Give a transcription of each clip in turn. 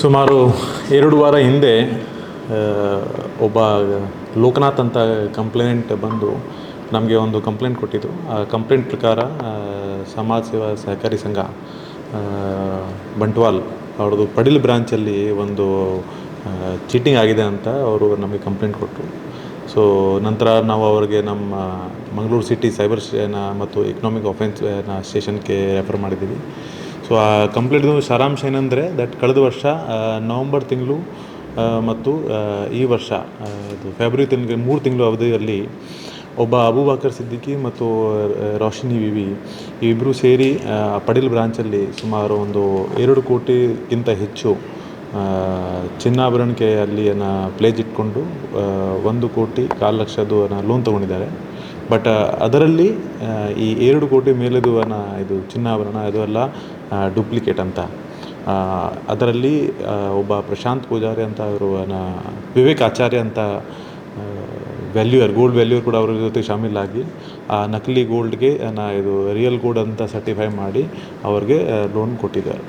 ಸುಮಾರು ಎರಡು ವಾರ ಹಿಂದೆ ಒಬ್ಬ ಲೋಕನಾಥ್ ಅಂತ ಕಂಪ್ಲೇಂಟ್ ಬಂದು ನಮಗೆ ಒಂದು ಕಂಪ್ಲೇಂಟ್ ಕೊಟ್ಟಿದ್ದು ಆ ಕಂಪ್ಲೇಂಟ್ ಪ್ರಕಾರ ಸಮಾಜ ಸೇವಾ ಸಹಕಾರಿ ಸಂಘ ಬಂಟ್ವಾಲ್ ಅವ್ರದ್ದು ಪಡಿಲ್ ಬ್ರಾಂಚಲ್ಲಿ ಒಂದು ಚೀಟಿಂಗ್ ಆಗಿದೆ ಅಂತ ಅವರು ನಮಗೆ ಕಂಪ್ಲೇಂಟ್ ಕೊಟ್ಟರು ಸೊ, ನಂತರ ನಾವು ಅವರಿಗೆ ನಮ್ಮ ಮಂಗಳೂರು ಸಿಟಿ ಸೈಬರ್ ಸ್ಟೇನ ಮತ್ತು ಎಕನಾಮಿಕ್ ಅಫೆನ್ಸ್ ಸ್ಟೇಷನ್ಗೆ ರೆಫರ್ ಮಾಡಿದ್ದೀವಿ. ಸೊ ಆ ಕಂಪ್ಲೀಟ್ ಸಾರಾಂಶ ಏನಂದರೆ ದಟ್ ಕಳೆದ ವರ್ಷ ನವಂಬರ್ ತಿಂಗಳು ಮತ್ತು ಈ ವರ್ಷ ಇದು ಫೆಬ್ರವರಿ ತಿಂಗಳಿಗೆ ಮೂರು ತಿಂಗಳು ಅವಧಿಯಲ್ಲಿ ಒಬ್ಬ ಅಬೂಬಾಕರ್ ಸಿದ್ದಿಕಿ ಮತ್ತು ರೋಶಿನಿ ವಿವಿ ಇಬ್ಬರು ಸೇರಿ ಪಡೇಲ್ ಬ್ರಾಂಚಲ್ಲಿ ಸುಮಾರು ಒಂದು ಎರಡು ಕೋಟಿಗಿಂತ ಹೆಚ್ಚು ಚಿನ್ನಾಭರಣಕ್ಕೆ ಅಲ್ಲಿ ಅನ್ನ ಪ್ಲೇಜ್ ಇಟ್ಕೊಂಡು ಒಂದು ಕೋಟಿ ಕಾಲು ಲಕ್ಷದ್ದು ಲೋನ್ ತೊಗೊಂಡಿದ್ದಾರೆ. ಬಟ್ ಅದರಲ್ಲಿ ಈ ಎರಡು ಕೋಟಿ ಮೇಲೆದು ಇದು ಚಿನ್ನಾಭರಣ ಇದು ಎಲ್ಲ ಡೂಪ್ಲಿಕೇಟ್ ಅಂತ. ಅದರಲ್ಲಿ ಒಬ್ಬ ಪ್ರಶಾಂತ್ ಪೂಜಾರಿ ಅಂತ ಅವರು ವಿವೇಕ್ ಆಚಾರ್ಯ ಅಂತ ವ್ಯಾಲ್ಯೂಯರ್ ಗೋಲ್ಡ್ ವ್ಯಾಲ್ಯೂರ್ ಕೂಡ ಅವ್ರ ಜೊತೆ ಶಾಮೀಲಾಗಿ, ಆ ನಕಲಿ ಗೋಲ್ಡ್ಗೆ ನಾ ಇದು ರಿಯಲ್ ಗೋಲ್ಡ್ ಅಂತ ಸರ್ಟಿಫೈ ಮಾಡಿ, ಅವ್ರಿಗೆ ಲೋನ್ ಕೊಟ್ಟಿದ್ದಾರೆ.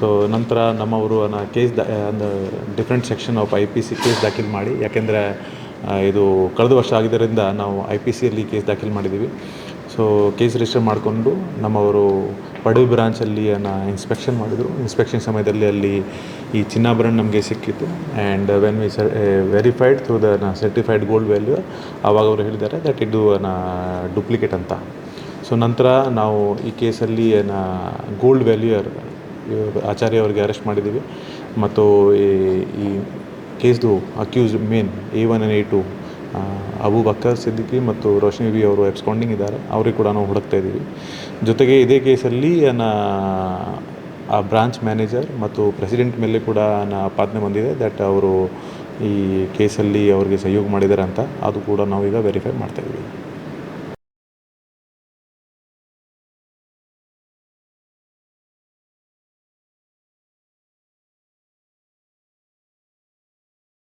ಸೊ ನಂತರ ನಮ್ಮವರು ನಾ ಕೇಸ್ ಒಂದು different section of I P C case ದಾಖಲು ಮಾಡಿ. ಯಾಕೆಂದರೆ ಇದು ಕಳೆದ ವರ್ಷ ಆಗಿದ್ದರಿಂದ ನಾವು ಐ ಪಿ ಸಿಯಲ್ಲಿ ಕೇಸ್ ದಾಖಲು ಮಾಡಿದ್ದೀವಿ ಸೊ ಕೇಸ್ ರಿಜಿಸ್ಟರ್ ಮಾಡಿಕೊಂಡು ನಮ್ಮವರು ಪಡವಿ ಬ್ರಾಂಚಲ್ಲಿ ಇನ್ಸ್ಪೆಕ್ಷನ್ ಮಾಡಿದರು. ಇನ್ಸ್ಪೆಕ್ಷನ್ ಸಮಯದಲ್ಲಿ ಅಲ್ಲಿ ಈ ಚಿನ್ನಾಭರಣ ನಮಗೆ ಸಿಕ್ಕಿತ್ತು. And when we sir verified through the certified gold value ಆವಾಗ ಅವರು ಹೇಳಿದ್ದಾರೆ ದಟ್ ಇದು ಡೂಪ್ಲಿಕೇಟ್ ಅಂತ. ಸೊ ನಂತರ ನಾವು ಈ ಕೇಸಲ್ಲಿ ಗೋಲ್ಡ್ ವ್ಯಾಲ್ಯೂಯರ್ ಆಚಾರ್ಯ ಅವರಿಗೆ ಅರೆಸ್ಟ್ ಮಾಡಿದ್ದೀವಿ. ಮತ್ತು ಈ- ಈ ಕೇಸ್ದು accused main A one and A two Abu Bakar Siddiqui ಮತ್ತು ರೋಷನಿ ಬಿ ಅವರು ಎಬ್ಸ್ಕಾಂಡಿಂಗ್ ಇದ್ದಾರೆ. ಅವ್ರಿಗೆ ಕೂಡ ನಾವು ಹುಡುಕ್ತಾ ಇದ್ದೀವಿ. ಜೊತೆಗೆ ಇದೇ ಕೇಸಲ್ಲಿ ನಾ ಆ ಬ್ರಾಂಚ್ ಮ್ಯಾನೇಜರ್ ಮತ್ತು ಪ್ರೆಸಿಡೆಂಟ್ ಮೇಲೆ ಕೂಡ ನನ್ನ ಆಪಾದನೆ ಬಂದಿದೆ. ದಟ್ ಅವರು ಈ ಕೇಸಲ್ಲಿ ಅವರಿಗೆ ಸಹಯೋಗ ಮಾಡಿದ್ದಾರೆ ಅಂತ. ಅದು ಕೂಡ ನಾವೀಗ ವೆರಿಫೈ ಮಾಡ್ತಾ ಇದ್ದೀವಿ.